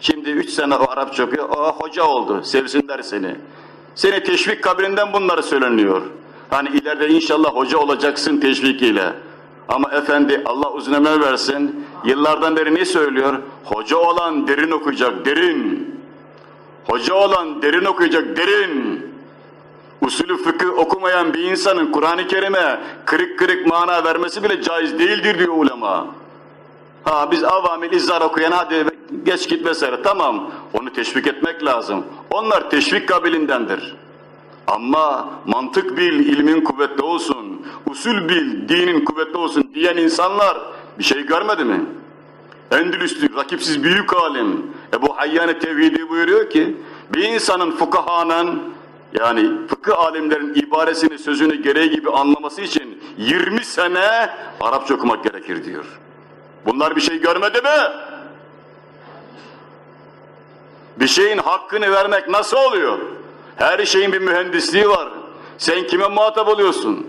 Şimdi üç sene o Arapça okuyor, o hoca oldu, sevsinler seni. Seni teşvik kabrinden bunları söyleniyor. Hani ileride inşallah hoca olacaksın teşvikiyle. Ama efendi Allah uzun ömür versin, yıllardan beri ne söylüyor? Hoca olan derin okuyacak, derin. Hoca olan derin okuyacak, derin. Usulü fıkıh okumayan bir insanın Kur'an-ı Kerim'e kırık kırık mana vermesi bile caiz değildir diyor ulema. Ha biz avamil izzar okuyan hadi geç git vesaire tamam onu teşvik etmek lazım. Onlar teşvik kabilindendir. Ama mantık bil, ilmin kuvvetli olsun, usul bil, dinin kuvvetli olsun diyen insanlar bir şey görmedi mi? Endülüslü, rakipsiz büyük alim Ebu Hayyan Tevhidi buyuruyor ki bir insanın fukahanın yani fıkıh alimlerin ibaresini, sözünü gereği gibi anlaması için 20 sene Arapça okumak gerekir diyor. Bunlar bir şey görmedi mi? Bir şeyin hakkını vermek nasıl oluyor? Her şeyin bir mühendisliği var. Sen kime muhatap oluyorsun?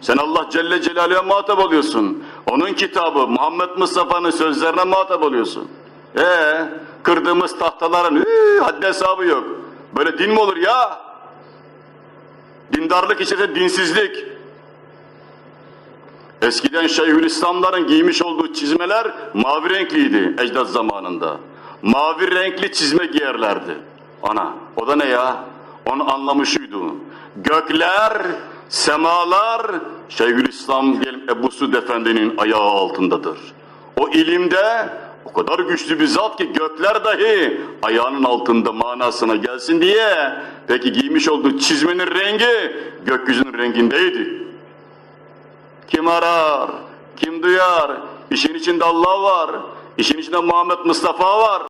Sen Allah Celle Celaluhu'ya muhatap oluyorsun. Onun kitabı Muhammed Mustafa'nın sözlerine muhatap oluyorsun. Ee, kırdığımız tahtaların üü, haddi hesabı yok. Böyle din mi olur ya? Dindarlık içerisinde dinsizlik. Eskiden Şeyhülislamların giymiş olduğu çizmeler mavi renkliydi ecdat zamanında. Mavi renkli çizme giyerlerdi. Ana, o da ne ya? Onun anlamı şuydu. Gökler, semalar Şeyhülislam Ebu Suud Efendi'nin ayağı altındadır. O ilimde o kadar güçlü bir zat ki gökler dahi ayağının altında manasına gelsin diye peki giymiş olduğu çizmenin rengi gökyüzünün rengindeydi. Kim arar? Kim duyar? İşin içinde Allah var. İşin içinde Muhammed Mustafa var.